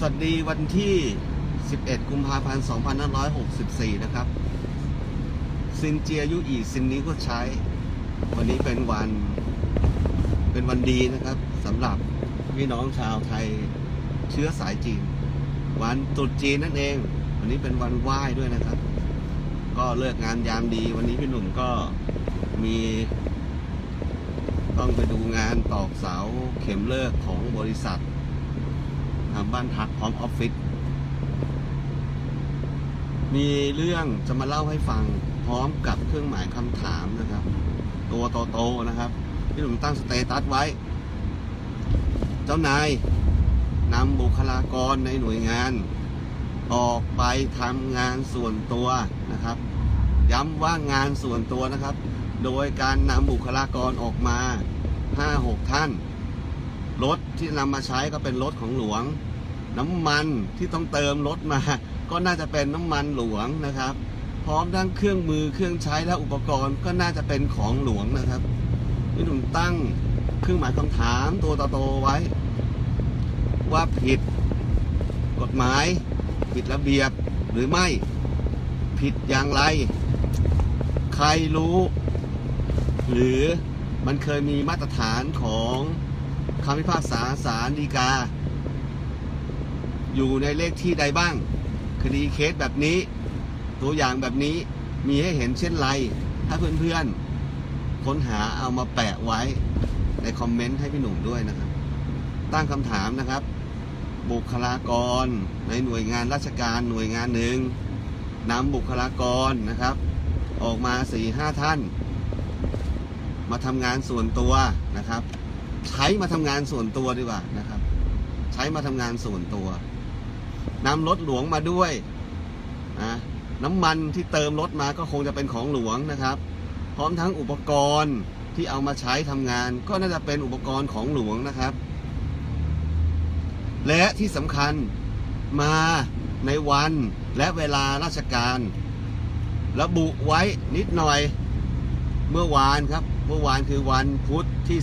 สวัสดีวันที่ 11 กุมภาพันธ์ 2564 นะครับ ซินเจียยุอีซินนี้ก็ใช้ วันนี้เป็นวัน เป็นวันดีนะครับสำหรับพี่น้องชาวไทยเชื้อสายจีน วันตรุษจีนนั่นเอง วันนี้เป็นวันไหว้ด้วยนะครับ ก็เลิกงานยามดี วันนี้พี่หนุ่มก็มี ต้องไปดูงานตอกเสาเข็มเลิกของบริษัท ทำบ้านพักพร้อมออฟฟิศมีเรื่องจะมาเล่าให้ฟังพร้อมกับเครื่องหมายคำถามนะครับ ตัวโตๆนะครับ ที่ผมตั้งสเตตัสไว้ เจ้านายนำบุคลากรในหน่วยงาน ออกไปทำงานส่วนตัวนะครับ ย้ำว่างานส่วนตัวนะครับ โดยการนำบุคลากรออกมา 5-6 ท่าน รถที่นำมาใช้ก็เป็นรถของหลวง น้ำมันที่ต้องเติมรถมา ก็น่าจะเป็นน้ำมันหลวงนะครับ พร้อมทั้งเครื่องมือเครื่องใช้และอุปกรณ์ก็น่าจะเป็นของหลวงนะครับพี่หนุ่มตั้งเครื่องหมายคำถามตัวโตๆไว้ ว่าผิดกฎหมาย ผิดระเบียบหรือไม่ผิดอย่างไร ใครรู้ หรือมันเคยมีมาตรฐานของคำพิพากษาศาลฎีกา อยู่ในเลขที่ใดบ้าง คดีเคสแบบนี้ ตัวอย่างแบบนี้มีให้เห็นเช่นไร ถ้าเพื่อนๆค้นหาเอามาแปะไว้ในคอมเมนต์ให้พี่หนุ่มด้วยนะครับ ตั้งคำถามนะครับ บุคลากรในหน่วยงานราชการหน่วยงานหนึ่งนำบุคลากรนะครับ ออกมาสี่ห้าท่าน มาทำงานส่วนตัวนะครับ ใช้มาทำงานส่วนตัวดีกว่านะครับ ใช้มาทำงานส่วนตัว นำรถหลวงมาด้วยนะน้ำมันที่เติมรถมาก็คงจะเป็นของหลวงนะครับ พร้อมทั้งอุปกรณ์ที่เอามาใช้ทำงาน ก็น่าจะเป็นอุปกรณ์ของหลวงนะครับ และที่สำคัญมาในวันและเวลาราชการ ระบุไว้นิดหน่อยเมื่อวานครับ เมื่อวานคือวันพุธที่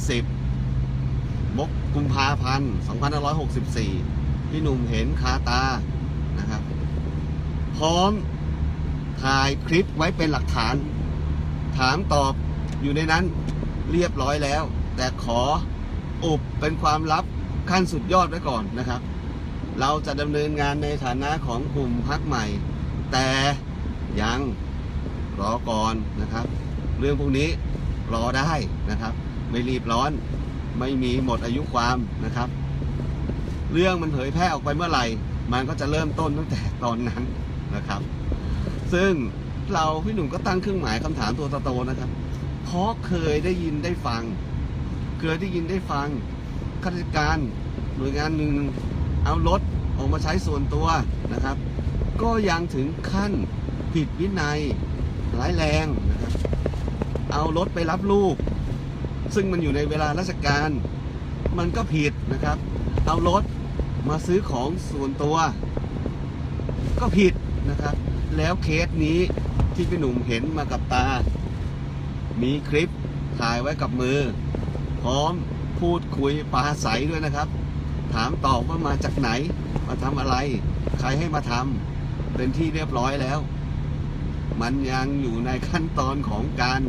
10 มกกุมภาพันธ์2564 พี่หนุ่มเห็นคาตานะครับ พร้อมถ่ายคลิปไว้เป็นหลักฐาน ถามตอบอยู่ในนั้นเรียบร้อยแล้ว แต่ขออุบเป็นความลับขั้นสุดยอดไว้ก่อนนะครับ เราจะดำเนินงานในฐานะของกลุ่มพักใหม่ แต่ยังรอก่อนนะครับ เรื่องพวกนี้รอได้นะครับ ไม่รีบร้อนไม่มีหมดอายุความนะครับ เรื่องมันเผยแพร่ออกไปเมื่อไหร่ มันก็จะเริ่มต้นตั้งแต่ตอนนั้นนะครับ ซึ่งเราพี่หนุ่มก็ตั้งเครื่องหมายคำถามตัวโตๆนะครับ เพราะเคยได้ยินได้ฟัง เคยได้ยินได้ฟังข้าราชการหน่วยงานหนึ่งเอารถออกมาใช้ส่วนตัวนะครับ ก็ยังถึงขั้นผิดวินัยร้ายแรงนะครับ เอารถไปรับลูก ซึ่งมันอยู่ในเวลาราชการ มันก็ผิดนะครับ เอารถ มาซื้อของส่วนตัว ก็ผิดนะครับ แล้วเคสนี้ที่พี่หนุ่มเห็นมากับตา มีคลิปถ่ายไว้กับมือ พร้อมพูดคุยปลาใสด้วยนะครับ ถามตอบว่ามาจากไหน มาทำอะไร ใครให้มาทำเป็นที่เรียบร้อยแล้ว มันยังอยู่ในขั้นตอนของการ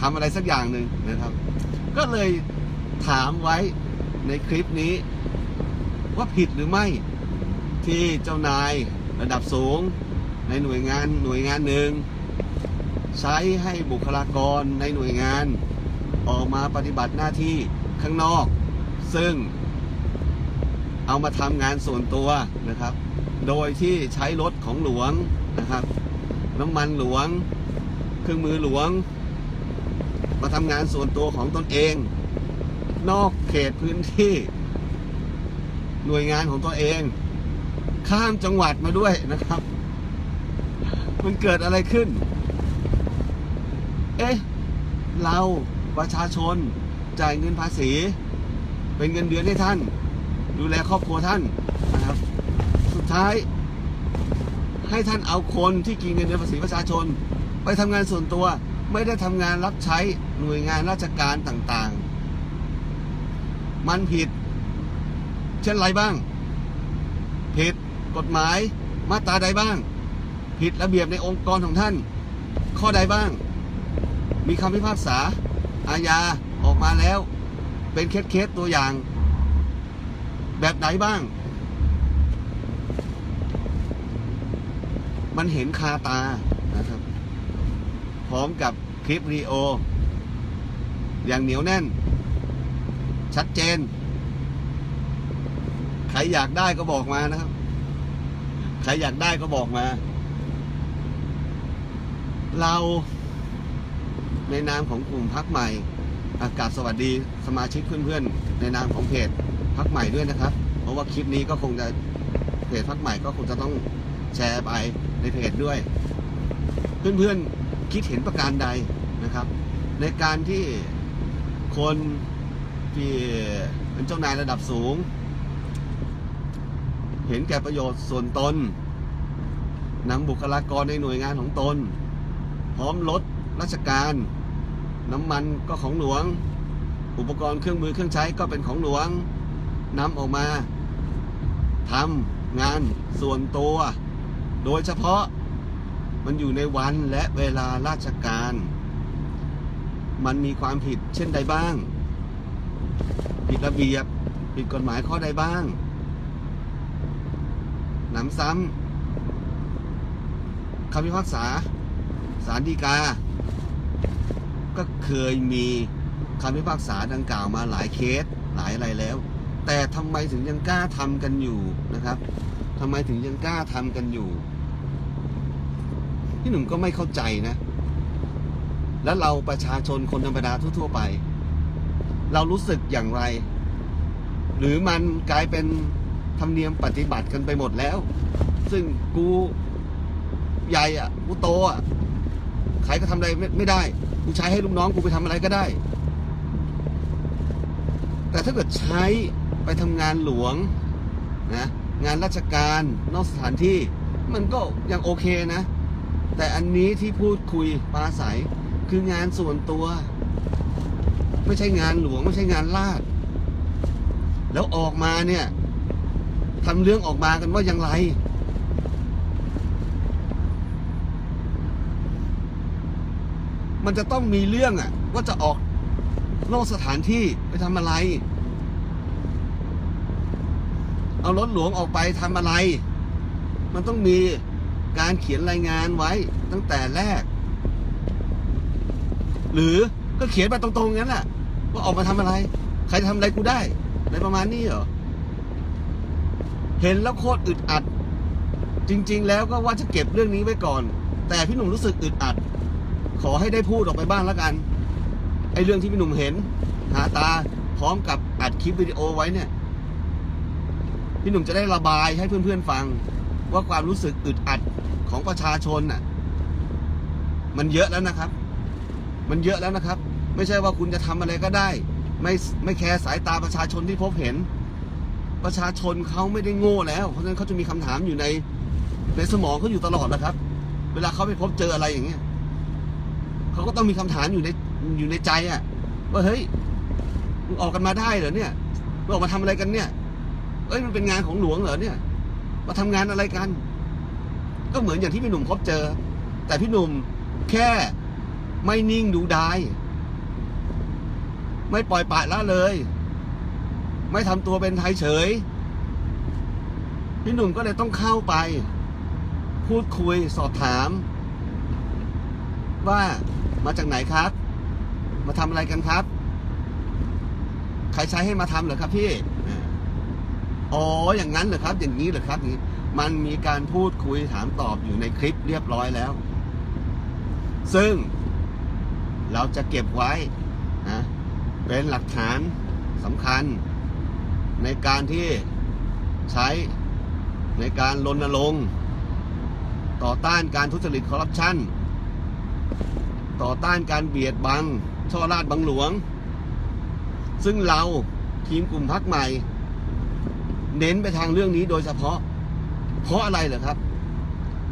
ทำอะไรสักอย่างหนึ่งนะครับ ก็เลยถามไว้ ในคลิปนี้ ว่าผิดหรือไม่ที่เจ้านายระดับสูง ในหน่วยงานหน่วยงานหนึ่ง ใช้ให้บุคลากรในหน่วยงาน ออกมาปฏิบัติหน้าที่ข้างนอก ซึ่งเอามาทำงานส่วนตัวนะครับ โดยที่ใช้รถของหลวงนะครับ น้ำมันหลวง เครื่องมือหลวง มาทำงานส่วนตัวของตนเอง นอก ขตพื้นที่ หน่วยงานของตัวเอง ข้ามจังหวัดมาด้วยนะครับ มันเกิดอะไรขึ้น เอ๊ะ เราประชาชนจ่ายเงินภาษี เป็นเงินเดือนให้ท่าน ดูแลครอบครัวท่านนะครับ สุดท้าย ให้ท่านเอาคนที่กินเงินเดือนภาษีประชาชน ไปทำงานส่วนตัวไม่ได้ทำงานรับใช้หน่วยงานราชการต่างๆ มันผิด เช่นไรบ้าง ผิดกฎหมายมาตราใดบ้าง ผิดระเบียบในองค์กรของท่าน ข้อใดบ้าง มีคำพิพากษา อาญาออกมาแล้ว เป็นเคสเคสตัวอย่าง แบบไหนบ้าง มันเห็นคาตานะครับ พร้อมกับคลิปวิดีโอ อย่างเหนียวแน่น ชัดเจน ใครอยากได้ก็บอกมานะครับ ใครอยากได้ก็บอกมา เราในนามของกลุ่มพักใหม่ อากาศสวัสดีสมาชิกเพื่อนๆ ในนามของเพจพักใหม่ด้วยนะครับ เพราะว่าคลิปนี้ก็คงจะเพจพักใหม่ก็คงจะต้องแชร์ไปในเพจด้วย เพื่อนๆคิดเห็นประการใดนะครับ ในการที่คน ที่เป็นเจ้านายระดับสูง เห็นแก่ประโยชน์ส่วนตนนำบุคลากรในหน่วยงานของตน พร้อมลดราชการ น้ำมันก็ของหลวง อุปกรณ์เครื่องมือเครื่องใช้ก็เป็นของหลวงนำออกมาทำงานส่วนตัว โดยเฉพาะมันอยู่ในวันและเวลาราชการ มันมีความผิดเช่นใดบ้าง ผิดระเบียบ ผิดกฎหมายข้อใดบ้าง หนำซ้ำคำพิพากษาสารดีกา ก็เคยมีคำพิพากษาดังกล่าวมาหลายเคสหลายอะไรแล้ว แต่ทำไมถึงยังกล้าทำกันอยู่นะครับทำไมถึงยังกล้าทำกันอยู่พี่หนุ่มก็ไม่เข้าใจนะ แล้วเราประชาชนคนธรรมดาทั่วๆไป เรารู้สึกอย่างไร หรือมันกลายเป็นธรรมเนียมปฏิบัติกันไปหมดแล้ว ซึ่งกูใหญ่อะกูโตอะใครก็ทำอะไรไม่ไม่ได้ กูใช้ให้ลูกน้องกูไปทำอะไรก็ได้ แต่ถ้าเกิดใช้ไปทำงานหลวงนะงานราชการนอกสถานที่มันก็ยังโอเคนะ แต่อันนี้ที่พูดคุยปราศัยคืองานส่วนตัว ไม่ใช่งานหลวงไม่ใช่งานลาด แล้วออกมาเนี่ยทำเรื่องออกมากันว่าอย่างไร มันจะต้องมีเรื่องอะว่าจะออกนอกสถานที่ไปทำอะไร เอารถหลวงออกไปทำอะไร มันต้องมีการเขียนรายงานไว้ตั้งแต่แรก หรือก็เขียนไปตรงๆงั้นแหละ ว่าออกมาทำอะไร ใครจะทำอะไรกูได้ในประมาณนี้เหรอ เห็นแล้วโคตรอึดอัด จริง ๆ แล้วก็ว่าจะเก็บเรื่องนี้ไว้ก่อน แต่พี่หนุ่มรู้สึกอึดอัด ขอให้ได้พูดออกไปบ้างแล้วกัน ไอ้เรื่องที่พี่หนุ่มเห็น หาตาพร้อมกับอัดคลิปวิดีโอไว้เนี่ย พี่หนุ่มจะได้ระบายให้เพื่อนๆฟัง ว่าความรู้สึกอึดอัดของประชาชนน่ะ มันเยอะแล้วนะครับ มันเยอะแล้วนะครับ ไม่ใช่ว่าคุณจะทำอะไรก็ได้ ไม่ไม่แคร์สายตาประชาชนที่พบเห็น ประชาชนเขาไม่ได้โง่แล้ว เพราะฉะนั้นเขาจะมีคำถามอยู่ในในสมองเขาอยู่ตลอดนะครับ เวลาเขาไปพบเจออะไรอย่างเงี้ยเขาก็ต้องมีคำถามอยู่ในอยู่ในใจอะว่าเฮ้ยมึงออกกันมาได้เหรอเนี่ยมึงออกมาทำอะไรกันเนี่ยเอ้ยมันเป็นงานของหลวงเหรอเนี่ย มาทำงานอะไรกัน ก็เหมือนอย่างที่พี่หนุ่มพบเจอ แต่พี่หนุ่มแค่ไม่นิ่งดูดาย ไม่ปล่อยปละละเลย ไม่ทำตัวเป็นไทยเฉย พี่หนุ่มก็เลยต้องเข้าไป พูดคุยสอบถาม ว่ามาจากไหนครับ มาทำอะไรกันครับ ใครใช้ให้มาทำเหรอครับพี่อ๋ออย่างนั้นเหรอครับ อย่างนี้เหรอครับนี้มันมีการพูดคุยถามตอบอยู่ในคลิปเรียบร้อยแล้ว ซึ่งเราจะเก็บไว้นะ เป็นหลักฐานสำคัญ ในการที่ใช้ในการรณรงค์ต่อต้านการทุจริตคอร์รัปชันต่อต้านการเบียดบัง ช่อราดบังหลวง ซึ่งเราทีมกลุ่มพักใหม่ เน้นไปทางเรื่องนี้โดยเฉพาะ เพราะอะไรเหรอครับ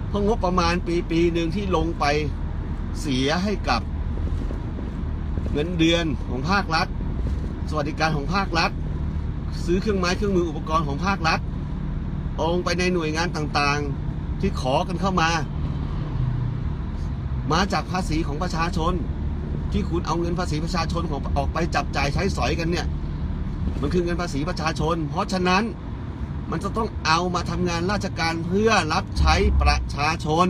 เพราะงบประมาณปีปีหนึ่งที่ลงไปเสียให้กับ เงินเดือนของภาครัฐ สวัสดิการของภาครัฐ ซื้อเครื่องไม้เครื่องมืออุปกรณ์ของภาครัฐองไปในหน่วยงานต่างๆที่ขอกันเข้ามา มาจากภาษีของประชาชน ที่คุณเอาเงินภาษีประชาชนของออกไปจับจ่ายใช้สอยกันเนี่ย มันคือเงินภาษีประชาชน เพราะฉะนั้นมันจะต้องเอามาทำงานราชการเพื่อรับใช้ประชาชน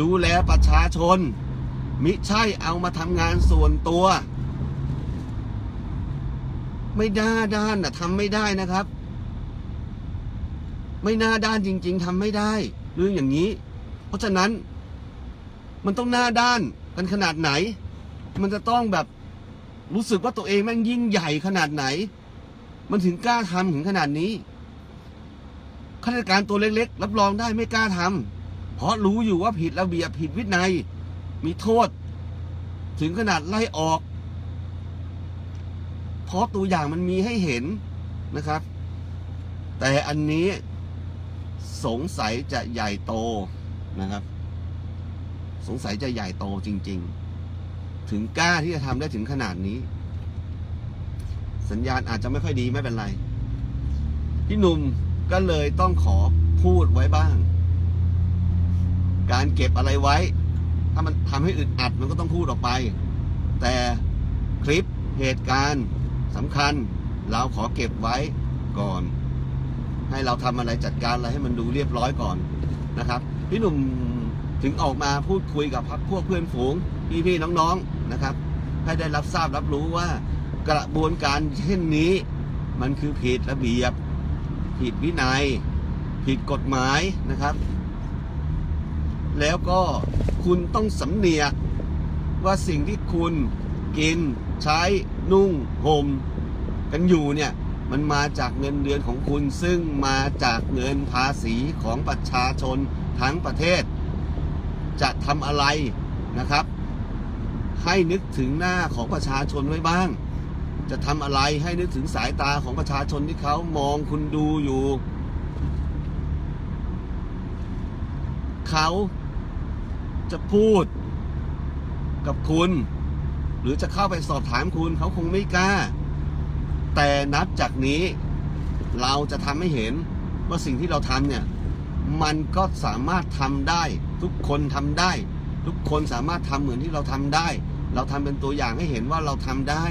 ดูแลประชาชน มิใช่เอามาทำงานส่วนตัว ไม่ด้าด้านนะทำไม่ได้นะครับ ไม่น่าด้านจริง ๆทำไม่ได้ เรื่องอย่างนี้ เพราะฉะนั้น มันต้องหน้าด้านกันขนาดไหน มันจะต้องแบบรู้สึกว่าตัวเองแม่งยิ่งใหญ่ขนาดไหน มันถึงกล้าทำถึงขนาดนี้ข้าราชการตัวเล็กๆ รับรองได้ไม่กล้าทำเพราะรู้อยู่ว่าผิดระเบียบผิดวินัย มีโทษ ถึงขนาดไล่ออก เพราะตัวอย่างมันมีให้เห็นนะครับ แต่อันนี้สงสัยจะใหญ่โตนะครับ สงสัยจะใหญ่โตจริง ๆ ถึงกล้าที่จะทำได้ถึงขนาดนี้ สัญญาณอาจจะไม่ค่อยดีไม่เป็นไร พี่หนุ่มก็เลยต้องขอพูดไว้บ้าง การเก็บอะไรไว้ ถ้ามันทำให้อึดอัดมันก็ต้องพูดออกไป แต่คลิปเหตุการณ์สำคัญ เราขอเก็บไว้ก่อน ให้เราทำอะไรจัดการอะไรให้มันดูเรียบร้อยก่อนนะครับ พี่หนุ่มถึงออกมาพูดคุยกับพักพวกเพื่อนฝูงพี่ๆน้องๆนะครับ ให้ได้รับทราบรับรู้ว่ากระบวนการเช่นนี้ มันคือผิดระเบียบ ผิดวินัย ผิดกฎหมายนะครับ แล้วก็คุณต้องสำเนียกว่าสิ่งที่คุณกินใช้นุ่งห่มกันอยู่เนี่ยมันมาจากเงินเดือนของคุณซึ่งมาจากเงินภาษีของประชาชนทั้งประเทศ จะทำอะไรนะครับ ให้นึกถึงหน้าของประชาชนไว้บ้าง จะทำอะไรให้นึกถึงสายตาของประชาชนที่เขามองคุณดูอยู่ เขา จะพูดกับคุณ หรือจะเข้าไปสอบถามคุณเขาคงไม่กล้า แต่นับจากนี้เราจะทำให้เห็นว่าสิ่งที่เราทำเนี่ย มันก็สามารถทำได้ ทุกคนทำได้ ทุกคนสามารถทำเหมือนที่เราทำได้ เราทำเป็นตัวอย่างให้เห็นว่าเราทำได้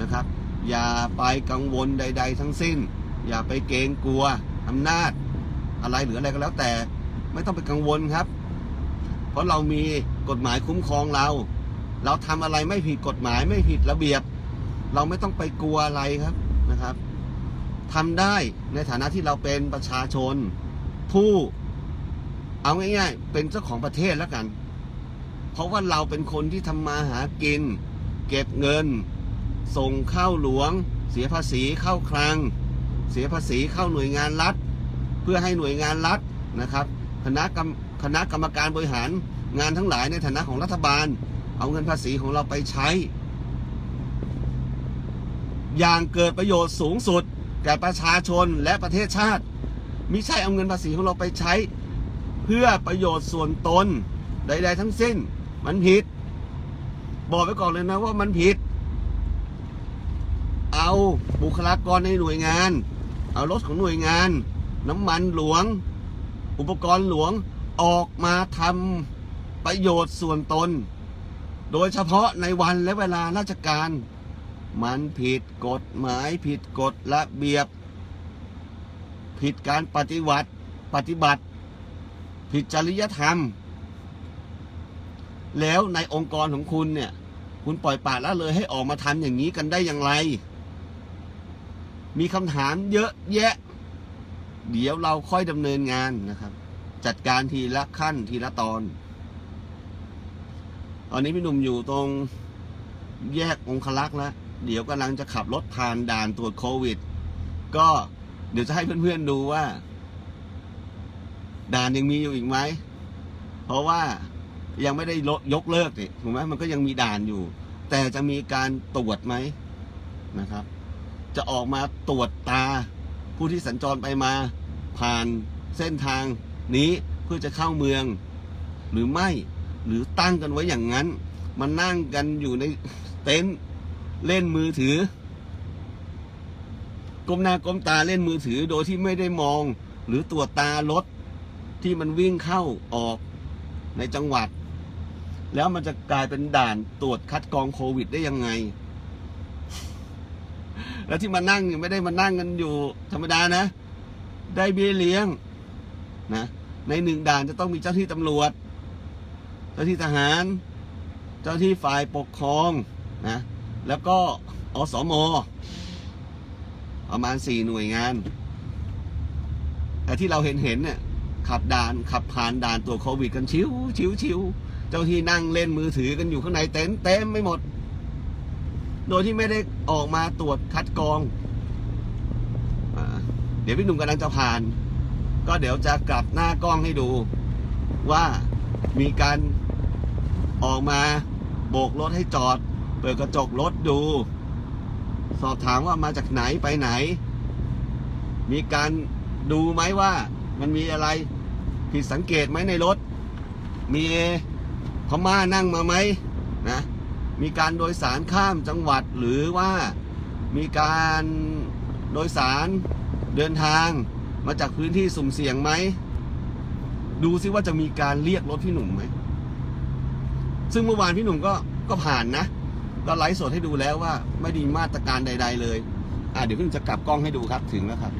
นะครับ อย่าไปกังวลใด ๆ ทั้งสิ้น อย่าไปเกรงกลัวอำนาจ อะไรหรืออะไรก็แล้วแต่ ไม่ต้องไปกังวลครับ เพราะเรามีกฎหมายคุ้มครองเรา เราทำอะไรไม่ผิดกฎหมายไม่ผิดระเบียบ เราไม่ต้องไปกลัวอะไรครับนะครับทำได้ในฐานะที่เราเป็นประชาชน ผู้เอาง่ายๆ เป็นเจ้าของประเทศแล้วกัน เพราะว่าเราเป็นคนที่ทำมาหากิน เก็บเงิน ส่งเข้าหลวง เสียภาษีเข้าคลัง เสียภาษีเข้าหน่วยงานรัฐ เพื่อให้หน่วยงานรัฐนะครับ คณะกรรม คณะกรรมการบริหารงานทั้งหลายในฐานะของรัฐบาล เอาเงินภาษีของเราไปใช้ อย่างเกิดประโยชน์สูงสุด แก่ประชาชนและประเทศชาติมิใช่เอาเงินภาษีของเราไปใช้ เพื่อประโยชน์ส่วนตนใด ๆ ทั้งสิ้น มันผิด บอกไว้ก่อนเลยนะว่ามันผิด เอาบุคลากรในหน่วยงาน เอารถของหน่วยงาน น้ำมันหลวง อุปกรณ์หลวง ออกมาทำประโยชน์ส่วนตน โดยเฉพาะในวันและเวลาราชการ มันผิดกฎหมายผิดกฎระเบียบ ผิดการปฏิวัติปฏิบัติ ผิดจริยธรรม แล้วในองค์กรของคุณเนี่ย คุณปล่อยปละละเลยให้ออกมาทำอย่างนี้กันได้อย่างไร มีคำถามเยอะแยะ เดี๋ยวเราค่อยดำเนินงานนะครับ จัดการทีละขั้นทีละตอน ตอนนี้พี่หนุ่มอยู่ตรงแยกองคลักษ์แล้วเดี๋ยวกำลังจะขับรถผ่านด่านตรวจโควิด ก็เดี๋ยวจะให้เพื่อนๆดูว่า ด่านยังมีอยู่อีกไหม เพราะว่ายังไม่ได้ลดยกเลิกนี่ถูกไหมมันก็ยังมีด่านอยู่ แต่จะมีการตรวจไหมนะครับ จะออกมาตรวจตาผู้ที่สัญจรไปมาผ่านเส้นทาง นี้เพื่อจะเข้าเมือง หรือไม่หรือตั้งกันไว้อย่างนั้น มานั่งกันอยู่ในเต็นท์เล่นมือถือก้มหน้าก้มตาเล่นมือถือโดยที่ไม่ได้มอง หรือตรวจตารถที่มันวิ่งเข้าออกในจังหวัด แล้วมันจะกลายเป็นด่านตรวจคัดกรองโควิดได้ยังไง แล้วที่มานั่งไม่ได้มานั่งกันอยู่ธรรมดานะ ได้เบี้ยเลี้ยงนะ ในหนึ่งด่านจะต้องมีเจ้าที่ตำรวจ เจ้าที่ทหาร เจ้าที่ฝ่ายปกครองนะแล้วก็อสมประมาณสี่หน่วยงาน แต่ที่เราเห็นเห็นเนี่ยขับด่านขับผ่านด่านตัวจโควิดกันชิวชิวชิวเจ้าที่นั่งเล่นมือถือกันอยู่ข้างในเต็นเต็มไม่หมด โดยที่ไม่ได้ออกมาตรวจคัดกรองอเดี๋ยวพี่หนุ่มกำลังจะผ่าน ก็เดี๋ยวจะกลับหน้ากล้องให้ดูว่ามีการออกมาโบกรถให้จอด เปิดกระจกรถดู สอบถามว่ามาจากไหนไปไหน มีการดูไหมว่ามันมีอะไรผิดสังเกตไหมในรถ มีพม่านั่งมาไหมนะมีการโดยสารข้ามจังหวัดหรือว่ามีการโดยสารเดินทาง มาจากพื้นที่สุ่มเสี่ยงไหม ดูซิว่าจะมีการเรียกรถพี่หนุ่มไหม ซึ่งเมื่อวานพี่หนุ่มก็ก็ผ่านนะ ก็ไลฟ์สดให้ดูแล้วว่า ไม่ดีมาตรการใด ๆ เลย อ่าเดี๋ยวพี่หนุ่มจะกลับกล้องให้ดูครับถึงแล้วครับ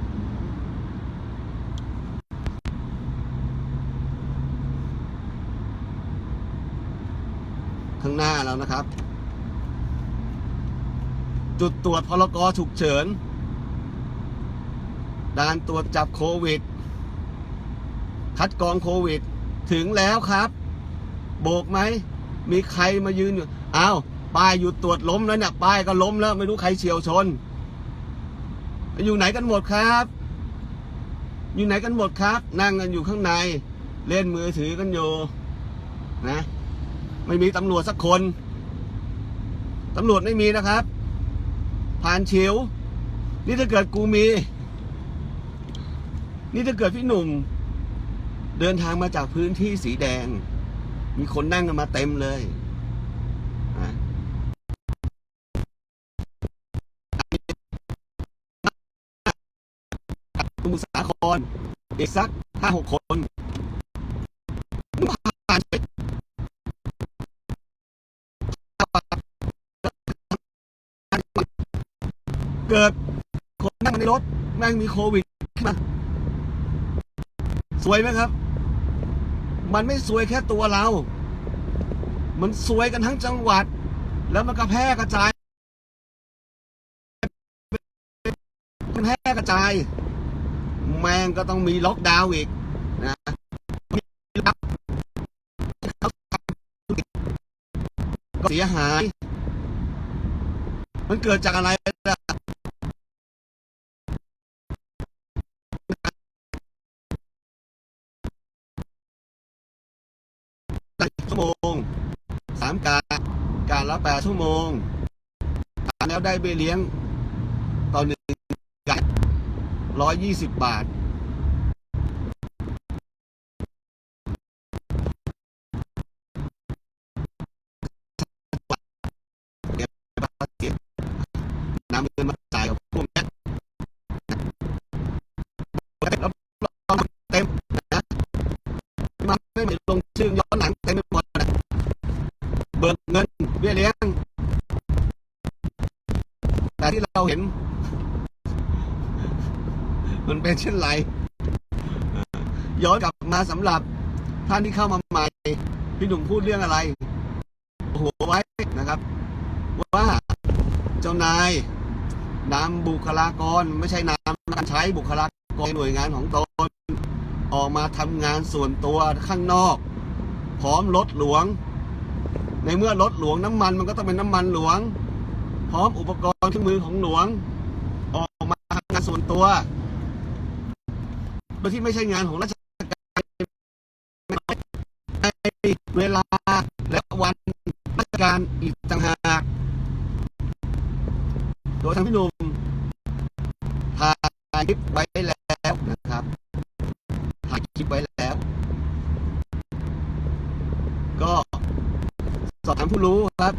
ข้างหน้าแล้วนะครับ จุดตรวจพลกฉุกเฉิน ด่านตรวจจับโควิด คัดกรองโควิด ถึงแล้วครับ โบกไหม มีใครมายืนอยู่อ้าวป้ายหยุดตรวจล้มแล้วเนี่ยป้ายก็ล้มแล้วไม่รู้ใครเฉียวชน อยู่ไหนกันหมดครับ อยู่ไหนกันหมดครับ นั่งกันอยู่ข้างใน เล่นมือถือกันอยู่นะ ไม่มีตำรวจสักคนตำรวจไม่มีนะครับ ผ่านเฉียว นี่ถ้าเกิดกูมี นี่ถ้าเกิดพี่หนุ่ม เดินทางมาจากพื้นที่สีแดง มีคนนั่งกันมาเต็มเลยสมุทรสาครอีกสักห้าหกคนผ่านไปเกิดคนนั่งในรถแม่งมีโควิดขึ้นมา สวยไหมครับ มันไม่สวยแค่ตัวเรา มันสวยกันทั้งจังหวัด แล้วมันก็แพร่กระจายมันแพร่กระจาย แมงก็ต้องมีล็อกดาวน์อีกนะเสียหาย มันเกิดจากอะไรล่ะ ชั่วโมงสามการการละแปด ชั่วโมงแล้วได้เบี้ยเลี้ยงต่อหนึ่งการร้อยยี่สิบบาท เช่นไร ย้อนกลับมาสำหรับท่านที่เข้ามาใหม่ พี่หนุ่มพูดเรื่องอะไร หัวไว้นะครับ ว่าเจ้านายนำบุคลากรไม่ใช่นำการใช้บุคลากรหน่วยงานของตน ออกมาทำงานส่วนตัวข้างนอก พร้อมรถหลวง ในเมื่อรถหลวงน้ำมันมันก็ต้องเป็นน้ำมันหลวง พร้อมอุปกรณ์เครื่องมือของหลวง ออกมาทำงานส่วนตัว โดยที่ไม่ใช่งานของราชการในเวลาและวันราชการอีกต่างหาก โดยทางพี่หนุ่มถ่ายคลิปไว้แล้วนะครับถ่ายคลิปไว้แล้ว ก็สอบถามผู้รู้ครับ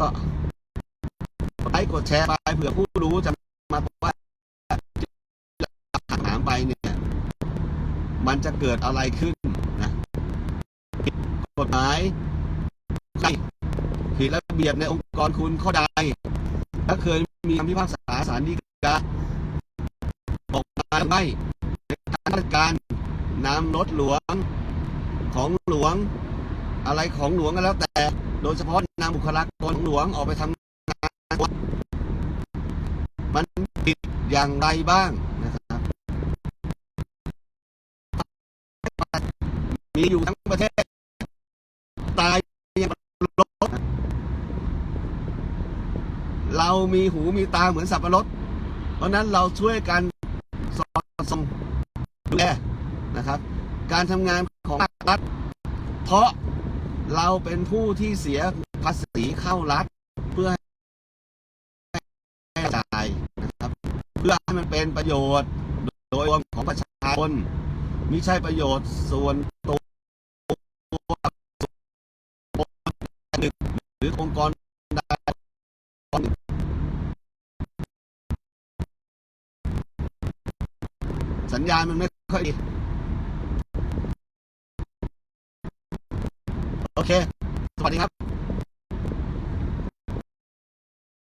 ก็กดไลค์กดแชร์ไปเผื่อผู้รู้จะมาบอกว่า จะ เกิดอะไรขึ้นนะกฎหมายใช่ผิดระเบียบในองค์กรคุณข้อใดและเคยมีคำพิพากษาศาลฎีกาออกมาหรือไม่ในการราชการนำรถหลวงของหลวง อะไรของหลวงก็แล้วแต่ โดยเฉพาะนำบุคลากรของหลวงออกไปทำงานมันผิดอย่างไรบ้าง มีอยู่ทั้งประเทศ ตายย่างรถเรามีหูมีตาเหมือนสับปะรด เพราะนั้นเราช่วยกันสอดส่องดูแลนะครับ การทำงานของรัฐ เพราะเราเป็นผู้ที่เสียภาษีเข้ารัฐเพื่อให้จ่ายนะครับ เพื่อให้มันเป็นประโยชน์ โดยรวมของประชาชนมิใช่ประโยชน์ส่วนตัวหนึ่งหรื องค์กรใดสัญญาณมันไม่ค่อยดี โอเค สวัสดีครับ